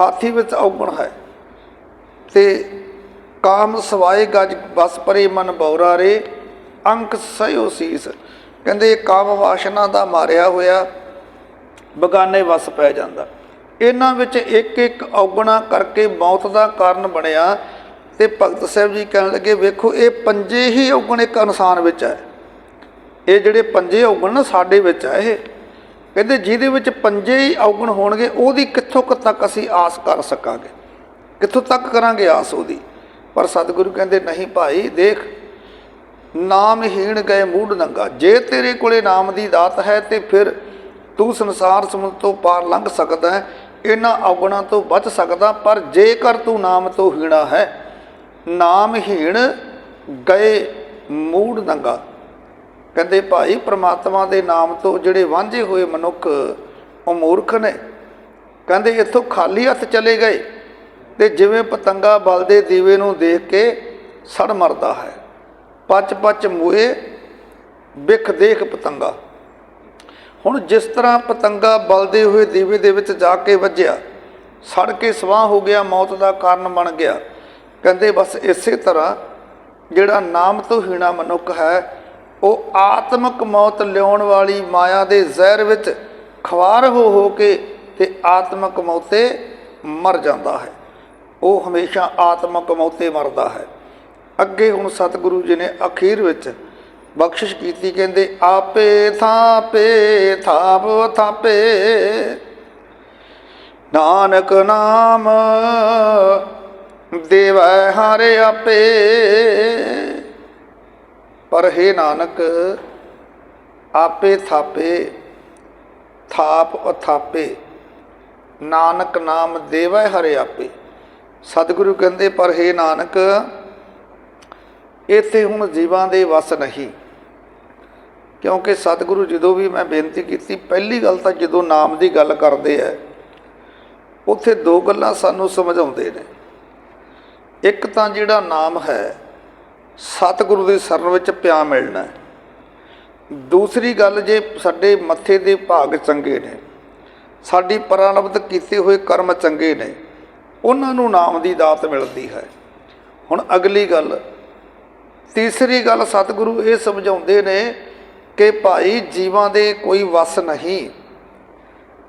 Speaker 1: ਹਾਥੀ ਵਿੱਚ ਔਗਣ ਹੈ। ਤੇ ਕਾਮ ਸਵਾਏ ਗਜ ਬਸ ਪਰੇ ਮਨ ਬੌਰਾ ਰੇ, ਅੰਕ ਸਯੋ ਸੀਸ। ਕਹਿੰਦੇ ਇਹ ਕਾਮ ਵਾਸ਼ਨਾ ਦਾ ਮਾਰਿਆ ਹੋਇਆ ਬਗਾਨੇ ਵਸ ਪੈ ਜਾਂਦਾ। ਇਹਨਾਂ ਵਿੱਚ ਇੱਕ ਇੱਕ ਔਗਣਾ ਕਰਕੇ ਮੌਤ ਦਾ ਕਾਰਨ ਬਣਿਆ ਤੇ ਭਗਤ ਸਾਹਿਬ ਜੀ ਕਹਿਣ ਲੱਗੇ, ਵੇਖੋ, ਇਹ ਪੰਜੇ ਹੀ ਔਗਣ ਇੱਕ ਇਨਸਾਨ ਵਿੱਚ ਹੈ। ਇਹ ਜਿਹੜੇ ਪੰਜੇ ਔਗਣ ਨਾ, ਸਾਡੇ ਵਿੱਚ ਹੈ ਇਹ। ਕਹਿੰਦੇ ਜਿਹਦੇ ਵਿੱਚ ਪੰਜੇ ਹੀ ਔਗਣ ਹੋਣਗੇ, ਉਹਦੀ ਕਿੱਥੋਂ ਕੁ ਤੱਕ ਅਸੀਂ ਆਸ ਕਰ ਸਕਾਂਗੇ? ਕਿੱਥੋਂ ਤੱਕ ਕਰਾਂਗੇ ਆਸ ਉਹਦੀ? ਪਰ ਸਤਿਗੁਰੂ ਕਹਿੰਦੇ, ਨਹੀਂ ਭਾਈ, ਦੇਖ ਨਾਮ ਹੀਣ ਗਏ ਮੂਡ ਨੰਗਾ। ਜੇ ਤੇਰੇ ਕੋਲੇ ਨਾਮ ਦੀ ਦਾਤ ਹੈ, ਤੇ ਫਿਰ ਤੂੰ ਸੰਸਾਰ ਸਮੁੰਦਰ ਤੋਂ ਪਾਰ ਲੰਘ ਸਕਦਾ ਹੈ, ਇਹਨਾਂ ਔਗਣਾਂ ਤੋਂ ਬਚ ਸਕਦਾ ਪਰ ਜੇਕਰ ਤੂੰ ਨਾਮ ਤੋਂ ਹੀਣਾ ਹੈ ਨਾਮ ਹੀਣ ਗਏ ਮੂਡ ਨੰਗਾ ਕਹਿੰਦੇ ਭਾਈ ਪ੍ਰਮਾਤਮਾ ਦੇ ਨਾਮ ਤੋਂ ਜਿਹੜੇ ਵਾਂਝੇ ਹੋਏ ਮਨੁੱਖ ਉਹ ਮੂਰਖ ਨੇ। ਕਹਿੰਦੇ ਇੱਥੋਂ ਖਾਲੀ ਹੱਥ ਚਲੇ ਗਏ ਤੇ ਜਿਵੇਂ ਪਤੰਗਾ ਬਲਦੇ ਦੀਵੇ ਨੂੰ ਦੇਖ ਕੇ ਸੜ ਮਰਦਾ ਹੈ। ਪੱਚ ਪੱਚ ਮੂਏ ਬਿਖ ਦੇਖ ਪਤੰਗਾ। ਹੁਣ ਜਿਸ ਤਰ੍ਹਾਂ ਪਤੰਗਾ ਬਲਦੇ ਹੋਏ ਦੀਵੇ ਦੇ ਵਿੱਚ ਜਾ ਕੇ ਵੱਜਿਆ, ਸੜ ਕੇ ਸਵਾਹ ਹੋ ਗਿਆ, ਮੌਤ ਦਾ ਕਾਰਨ ਬਣ ਗਿਆ। ਕਹਿੰਦੇ ਬਸ ਇਸੇ ਤਰ੍ਹਾਂ ਜਿਹੜਾ ਨਾਮ ਤੋਂ ਹੀਣਾ ਮਨੁੱਖ ਹੈ ਉਹ ਆਤਮਿਕ ਮੌਤ ਲਿਆਉਣ ਵਾਲੀ ਮਾਇਆ ਦੇ ਜ਼ਹਿਰ ਵਿੱਚ ਖਵਾਰ ਹੋ ਹੋ ਕੇ ਤੇ ਆਤਮਿਕ ਮੌਤੇ ਮਰ ਜਾਂਦਾ ਹੈ। ਉਹ ਹਮੇਸ਼ਾ ਆਤਮਿਕ ਮੌਤੇ ਮਰਦਾ ਹੈ। ਅੱਗੇ ਹੁਣ ਸਤਿਗੁਰੂ ਜੀ ਨੇ ਅਖੀਰ ਵਿੱਚ ਬਖਸ਼ਿਸ਼ ਕੀਤੀ, ਕਹਿੰਦੇ, ਆਪੇ ਥਾਪੇ, ਥਾਪ ਥਾਪੇ, ਨਾਨਕ ਨਾਮ ਦੇਵੈ ਹਾਰੇ ਆਪੇ। ਪਰ ਹੈ ਨਾਨਕ, ਆਪੇ ਥਾਪੇ, ਥਾਪ ਅਥਾਪੇ, ਨਾਨਕ ਨਾਮ ਦੇਵੈ ਹਰੇ ਆਪੇ। ਸਤਿਗੁਰੂ ਕਹਿੰਦੇ, ਪਰ ਹੈ ਨਾਨਕ, ਇੱਥੇ ਹੁਣ ਜੀਵਾਂ ਦੇ ਵਸ ਨਹੀਂ। ਕਿਉਂਕਿ ਸਤਿਗੁਰੂ ਜਦੋਂ ਵੀ ਮੈਂ ਬੇਨਤੀ ਕੀਤੀ, ਪਹਿਲੀ ਗੱਲ ਤਾਂ ਜਦੋਂ ਨਾਮ ਦੀ ਗੱਲ ਕਰਦੇ ਆ, ਉੱਥੇ ਦੋ ਗੱਲਾਂ ਸਾਨੂੰ ਸਮਝਾਉਂਦੇ ਨੇ। ਇੱਕ ਤਾਂ ਜਿਹੜਾ ਨਾਮ ਹੈ ਸਤਿਗੁਰੂ ਦੇ ਸਰਨ ਵਿੱਚ ਪਿਆ ਮਿਲਣਾ ਹੈ। ਦੂਸਰੀ ਗੱਲ ਜੇ ਸਾਡੇ ਮੱਥੇ ਦੇ ਭਾਗ ਚੰਗੇ ਨੇ, ਸਾਡੀ ਪ੍ਰਾਰਬਧ ਕੀਤੇ ਹੋਏ ਕਰਮ ਚੰਗੇ ਨੇ, ਉਹਨਾਂ ਨੂੰ ਨਾਮ ਦੀ ਦਾਤ ਮਿਲਦੀ ਹੈ। ਹੁਣ ਅਗਲੀ ਗੱਲ, ਤੀਸਰੀ ਗੱਲ ਸਤਿਗੁਰੂ ਇਹ ਸਮਝਾਉਂਦੇ ਨੇ ਕਿ ਭਾਈ ਜੀਵਾਂ ਦੇ ਕੋਈ ਵਸ ਨਹੀਂ,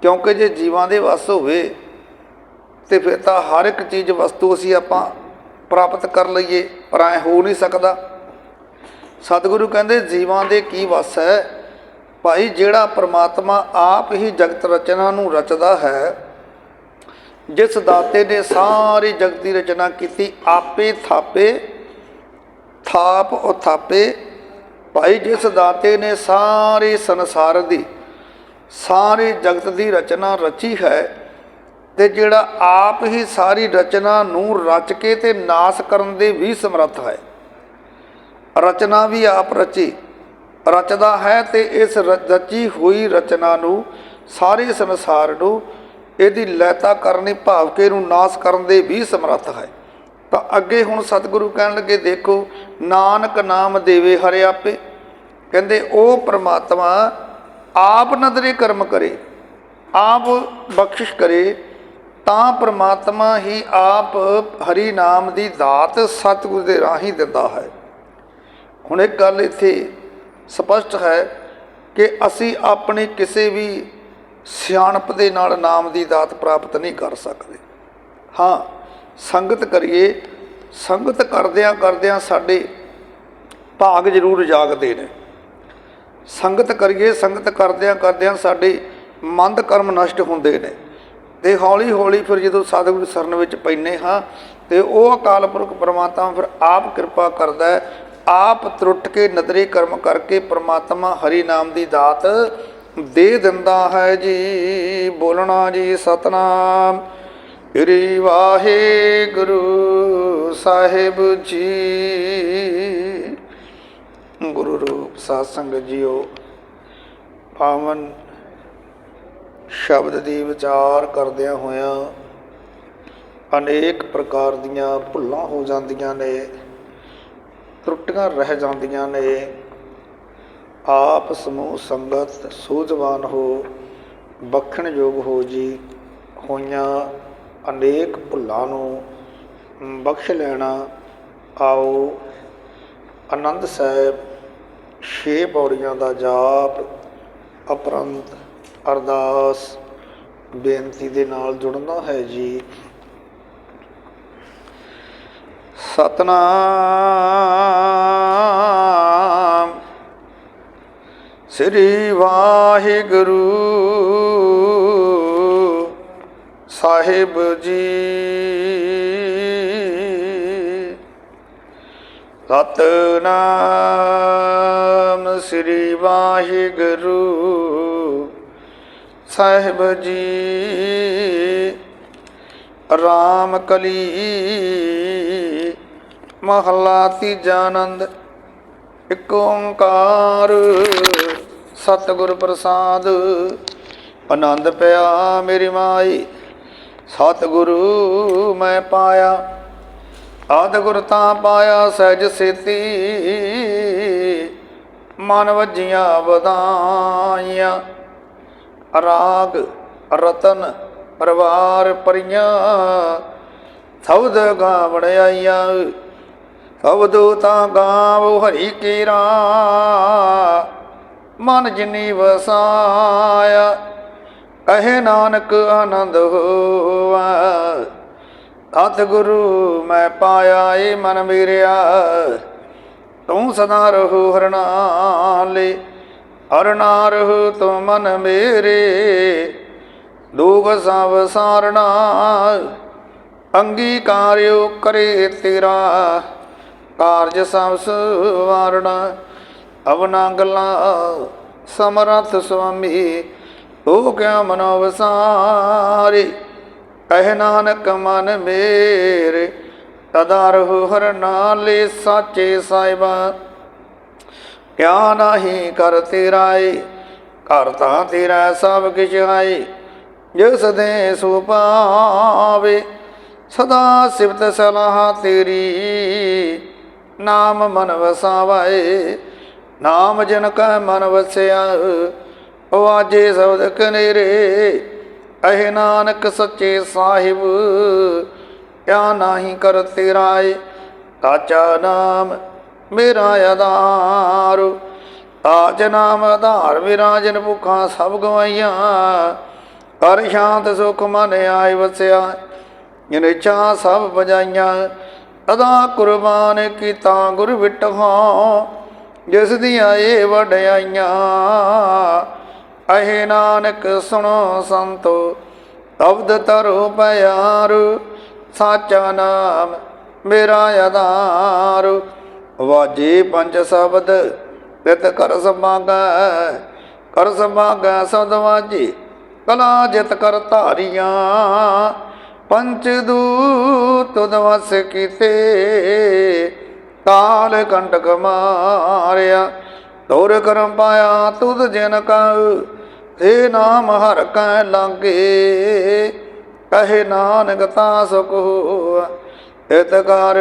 Speaker 1: ਕਿਉਂਕਿ ਜੇ ਜੀਵਾਂ ਦੇ ਵਸ ਹੋਵੇ, ਤੇ ਫਿਰ ਤਾਂ ਹਰ ਇੱਕ ਚੀਜ਼, ਵਸਤੂ ਅਸੀਂ ਆਪਾਂ ਪ੍ਰਾਪਤ ਕਰ ਲਈਏ, ਪਰ ਐ ਹੋ ਨਹੀਂ ਸਕਦਾ। ਸਤਿਗੁਰੂ ਕਹਿੰਦੇ, ਜੀਵਾਂ ਦੇ ਕੀ ਵਸ ਹੈ? ਭਾਈ, ਜਿਹੜਾ ਪ੍ਰਮਾਤਮਾ ਆਪ ਹੀ ਜਗਤ ਰਚਨਾ ਨੂੰ ਰਚਦਾ ਹੈ, ਜਿਸ ਦਾਤੇ ਨੇ ਸਾਰੀ ਜਗਤ ਦੀ ਰਚਨਾ ਕੀਤੀ, ਆਪੇ ਥਾਪੇ, ਥਾਪ ਉਥਾਪੇ। ਭਾਈ, ਜਿਸ ਦਾਤੇ ਨੇ ਸਾਰੇ ਸੰਸਾਰ ਦੀ, ਸਾਰੇ ਜਗਤ ਦੀ ਰਚਨਾ ਰਚੀ ਹੈ ਤੇ ਜਿਹੜਾ ਆਪ ਹੀ ਸਾਰੀ ਰਚਨਾ ਨੂੰ ਰਚ ਕੇ ਤੇ ਨਾਸ ਕਰਨ ਦੇ ਵੀ ਸਮਰੱਥ ਹੈ। ਰਚਨਾ ਵੀ ਆਪ ਰਚੀ। ਰਚਦਾ ਹੈ ਤੇ ਇਸ ਰ- ਰਚੀ ਹੋਈ ਰਚਨਾ ਨੂੰ ਸਾਰੇ ਸੰਸਾਰ ਨੂੰ ਇਹਦੀ ਲੈਤਾ ਕਰਨੀ ਭਾਵ ਕੇ ਨੂੰ ਨਾਸ ਕਰਨ ਦੇ ਵੀ ਸਮਰੱਥ ਹੈ। ਤਾਂ ਅੱਗੇ ਹੁਣ ਸਤਿਗੁਰੂ ਕਹਿਣ ਲੱਗੇ, ਦੇਖੋ, ਨਾਨਕ ਨਾਮ ਦੇਵੇ ਹਰਿ ਆਪੇ। ਕਹਿੰਦੇ, ਉਹ ਪ੍ਰਮਾਤਮਾ ਆਪ ਨਦਰੇ ਕਰਮ ਕਰੇ, ਆਪ ਬਖਸ਼ਿਸ਼ ਕਰੇ ਤਾਂ ਪ੍ਰਮਾਤਮਾ ਹੀ ਆਪ ਹਰੀ ਨਾਮ ਦੀ ਦਾਤ ਸਤਿਗੁਰ ਦੇ ਰਾਹੀਂ ਦਿੰਦਾ ਹੈ। ਹੁਣ ਇੱਕ ਗੱਲ ਇੱਥੇ ਸਪਸ਼ਟ ਹੈ ਕਿ ਅਸੀਂ ਆਪਣੀ ਕਿਸੇ ਵੀ ਸਿਆਣਪ ਦੇ ਨਾਲ ਨਾਮ ਦੀ ਦਾਤ ਪ੍ਰਾਪਤ ਨਹੀਂ ਕਰ ਸਕਦੇ। ਹਾਂ, ਸੰਗਤ ਕਰੀਏ, ਸੰਗਤ ਕਰਦਿਆਂ ਕਰਦਿਆਂ ਸਾਡੇ ਭਾਗ ਜ਼ਰੂਰ ਜਾਗਦੇ ਨੇ। ਸੰਗਤ ਕਰੀਏ, ਸੰਗਤ ਕਰਦਿਆਂ ਕਰਦਿਆਂ ਸਾਡੇ ਮੰਦ ਕਰਮ ਨਸ਼ਟ ਹੁੰਦੇ ਨੇ। ਤੇ ਹੌਲੀ ਹੌਲੀ ਫਿਰ ਜਦੋਂ ਸਤਿਗੁਰੂ ਸਰਨ ਵਿੱਚ ਪੈਨੇ ਹਾਂ ਤੇ ਉਹ ਅਕਾਲ ਪੁਰਖ ਪ੍ਰਮਾਤਮਾ ਫਿਰ ਆਪ ਕਿਰਪਾ ਕਰਦਾ ਆਪ ਤਰੁੱਟ ਕੇ ਨਦਰੀ ਕਰਮ ਕਰਕੇ ਪ੍ਰਮਾਤਮਾ ਹਰੀ ਨਾਮ ਦੀ ਦਾਤ ਦੇ ਦਿੰਦਾ ਹੈ ਜੀ, ਬੋਲਣਾ ਜੀ ਸਤਨਾਮ। ਸ੍ਰੀ ਵਾਹਿਗੁਰੂ ਸਾਹਿਬ ਜੀ। ਗੁਰੂ ਰੂਪ ਸਾਧ ਸੰਗਤ ਜੀਓ, ਪਾਵਨ ਸ਼ਬਦ ਦੀ ਵਿਚਾਰ ਕਰਦਿਆਂ ਹੋਇਆਂ ਅਨੇਕ ਪ੍ਰਕਾਰ ਦੀਆਂ ਭੁੱਲਾਂ ਹੋ ਜਾਂਦੀਆਂ ਨੇ, ਤਰੁੱਟੀਆਂ ਰਹਿ ਜਾਂਦੀਆਂ ਨੇ। ਆਪ ਸਮੂਹ ਸੰਗਤ ਸੂਝਵਾਨ ਹੋ ਬਖਣ ਯੋਗ ਹੋ ਜੀ ਹੋਈਆਂ ਅਨੇਕ ਭੁੱਲਾਂ ਨੂੰ ਬਖਸ਼ ਲੈਣਾ ਆਓ। ਆਨੰਦ ਸਾਹਿਬ, ਛੇ ਪੌੜੀਆਂ ਦਾ ਜਾਪ ਅਪਰੰਤ ਅਰਦਾਸ, ਬੇਨਤੀ ਦੇ ਨਾਲ ਜੁੜਨਾ ਹੈ ਜੀ। ਸਤਨਾਮ। ਸ੍ਰੀ ਵਾਹਿਗੁਰੂ ਸਾਹਿਬ ਜੀ। ਸਤਨਾਮ ਸ੍ਰੀ ਵਾਹਿਗੁਰੂ ਸਾਹਿਬ ਜੀ। ਰਾਮ ਕਲੀ, ਮਹਲਾ ਤੀਜਾ ਆਨੰਦ ਇਕ ਓੰਕਾਰ, ਸਤਿਗੁਰ ਪ੍ਰਸਾਦ। ਆਨੰਦ ਪਿਆ ਮੇਰੀ ਮਾਈ, ਸਤਿਗੁਰੂ ਮੈਂ ਪਾਇਆ। ਆਦ ਗੁਰ ਤਾਂ ਪਾਇਆ ਸਹਿਜ ਸੇਤੀ, ਮਨ ਵਜੀਆਂ ਵਧਾਈਆਂ। ਰਾਗ, ਰਤਨ, ਪਰਿਵਾਰ ਪਰੀਆਂ। ਸਬਦ ਗਾਵਣ ਆਈਆਂ, ਸਬਦੋ ਤਾਂ ਗਾਵ ਹਰੀ ਕੀਰਾ ਮਨ ਜਿਨੀ ਵਸਾਇਆ, ਕਹੇ ਨਾਨਕ ਆਨੰਦ ਹੋਵਾ ਅਤ ਗੁਰੂ ਮੈਂ ਪਾਇਆ ਏ ਮਨ ਮੇਰਿਆ, ਤੂੰ ਸਦਾ ਰਹੋ ਹਰਨਾਲੇ। ਹਰਨਾ ਰਹੋ ਤੂੰ ਮਨ ਮੇਰੇ, ਦੁਖ ਸਭ ਸਾਰਣਾ ਅੰਗੀਕਾਰਿਓ ਕਰੇ ਤੇਰਾ, ਕਾਰਜ ਸਭ ਸਵਾਰਣਾ ਅਵਨਾ ਗੱਲਾਂ ਸਮਰਥ ਸੁਆਮੀ, ਹੋ ਗਿਆ ਮਨੋ ਵਸਾਰੇ ਕਹਿ ਨਾਨਕ ਮਨ ਮੇਰੇ, ਤਦਾ ਰਹੋ ਹਰ ਨਾਲੇ ਸਾਚੇ ਸਾਹਿਬਾ। ਕਿਆ ਨਹੀਂ ਕਰ ਤੇਰਾ ਘਰ ਤਾਂ ਤੇਰਾ ਸਭ ਕਿਛ ਆਏ ਜਿਸ ਦੇ ਸੋ ਸਦਾ ਸਿਫਤ ਸਲਾਹ ਤੇਰੀ। ਨਾਮ ਮਨ ਵਸਾਵੇ ਨਾਮ ਜਨ ਕੈ ਮਨ ਵਸਿਆ ਵਾਜੇ ਸ਼ਬਦ ਕਨੇਰੇ। ਅਹੇ ਨਾਨਕ ਸੱਚੇ ਸਾਹਿਬ ਕਿਆ ਨਾਹੀ ਕਰ ਤੇਰਾ ਏ। ਕਾਚਾ ਨਾਮ ਮੇਰਾ ਆਧਾਰ। ਤਾਜ ਨਾਮ ਆਧਾਰ ਵਿਰਾਜਨ ਭੁਖਾਂ ਸਭ ਗਵਾਈਆਂ। ਕਰ ਸ਼ਾਂਤ ਸੁਖ ਮਨ ਆਏ ਵਸਿਆ। ਨਿਚਾ ਸਭ ਬਜਾਈਆਂ ਅਦਾ ਕੁਰਬਾਨ ਕੀਤਾ ਗੁਰ ਵਿਟਹਾਂ ਜਿਸ ਦੀਆਂ ਇਹ ਵਡਿਆਈਆਂ। ਅਹੇ ਨਾਨਕ ਸੁਣੋ ਸੰਤੋ, ਅਬਦ ਤਰੋ ਪਿਆਰ। ਸਾਚਾ ਨਾਮ ਮੇਰਾ ਆਧਾਰ। ਵਾਜੇ ਪੰਜ ਸ਼ਬਦ, ਤਿਤ ਕਰ ਸਮਾਗੈ ਕਰ ਸਮਾਗੈ ਸਦ ਵਾਜੇ, ਕਲਾ ਜਿਤ ਕਰ ਧਾਰੀਆਂ। ਪੰਚ ਦੂਤ ਤੁਧ ਕੀਤੇ ਕਾਲ ਕੰਟਕ ਮਾਰਿਆ। ਤੋਰ ਕਰਮ ਪਾਇਆ ਤੁਧ ਜਿਨ ਕਉ ਏ ਨਾਮ ਹਰ ਕੈ ਲਾਗੇ ਕਹੇ ਨਾਨਕ ਤਾ ਸੁਖ ਹੋਆ ਇਤ ਕਰ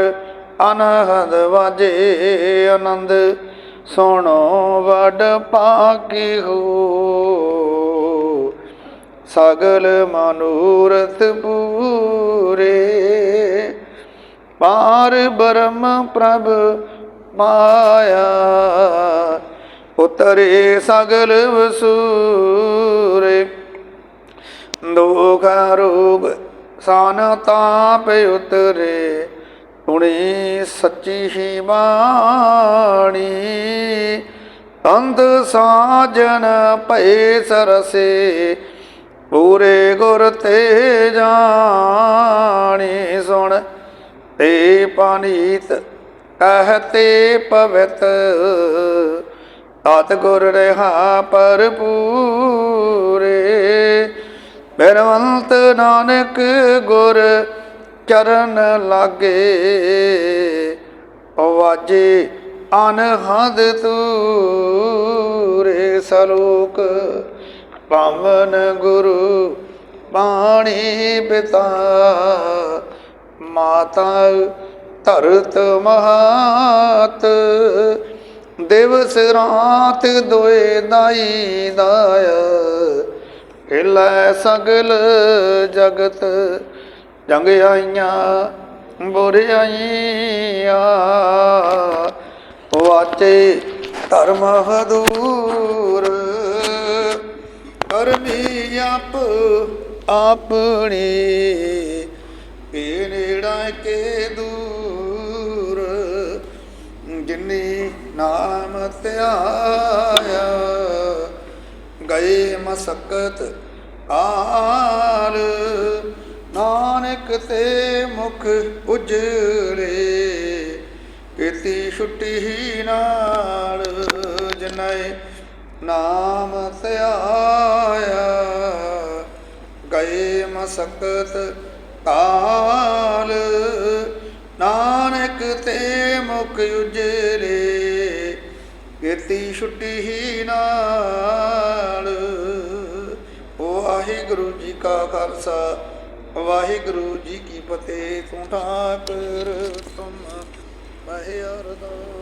Speaker 1: ਅਨਹਦ ਵਾਜੇ ਆਨੰਦ, ਸੁਣੋ ਵਡ ਪਾਕੀ ਹੋ। ਸਗਲ ਮਨੂਰਤ ਪੂਰੇ, ਪਾਰ ਬ੍ਰਹਮ ਪ੍ਰਭ ਮਾਇਆ। ਉਤਰੇ ਸਗਲ ਵਸੂਰੇ, ਦੁਖ ਰੋਗ ਸਾਨ ਤਾਪ ਉਤਰੇ। ਸੁਣੀ ਸੱਚੀ ਹੀ ਬਾਣੀ। ਅੰਧ ਸਾਜਨ ਭਏ ਸਰਸੇ, ਪੂਰੇ ਗੁਰ ਤੇ ਜਾਣੀ ਸੁਣ। ਤੇ ਪਾਨੀਤ ਕਹਤੇ ਪਵਿੱਤ, ਤਤ ਗੁਰ ਰਹਾ ਪਰਪੂਰੇ ਬਿਰਵੰਤ ਨਾਨਕ ਗੁਰ ਚਰਨ ਲਾਗੇ ਵਾਜੇ ਅਨਹਦ ਤੂਰੇ ਸਲੋਕ, ਪਾਵਨ ਗੁਰੂ ਬਾਣੀ ਪਿਤਾ, ਮਾਤਾ ਧਰਤ ਮਹਾਤ, ਦਿਵਸ ਰਾਤ ਦੋਏ ਦਾਈ ਦਾਇਆ ਹਿਲੈ ਸਗਲ ਜਗਤ ਜੰਗ ਆਈਆਂ ਬੁਰਿਆਈਆਂ। ਵਾਚੇ ਧਰਮ ਹਦੂਰ, ਕਰਮੀ ਆਪ, ਆਪਣੀ। ਕੇ ਨੇੜਾ ਕੇ ਦੂਰ, ਜਿਨੀ ਨਾਮ ਧਿਆਇਆ, ਗਏ ਮਸਕਤ ਆਲ ਨਾਨਕ ਤੇ ਮੁਖ ਉਜਰੇ ਕੀਤੀ ਛੁੱਟੀ ਹੀ ਨਾਲ ਜਿਨੈ ਨਾਮ ਧਿਆਇਆ ਗਏ ਮਸਕਤ ਕਾਲ, ਨਾਨਕ ਤੇ ਮੁਖ ਉਜਲੇ ਕੀਤੀ ਛੁੱਟੀ ਹੀ ਨਾਲ। ਵਾਹਿਗੁਰੂ ਜੀ ਕਾ ਖਾਲਸਾ। ਵਾਹਿਗੁਰੂ ਜੀ ਕੀ ਫਤਿਹ। ਤੂੰ ਠਾਕਰ ਤੁਮ ਮਹਿ ਅਰਦਾਸ।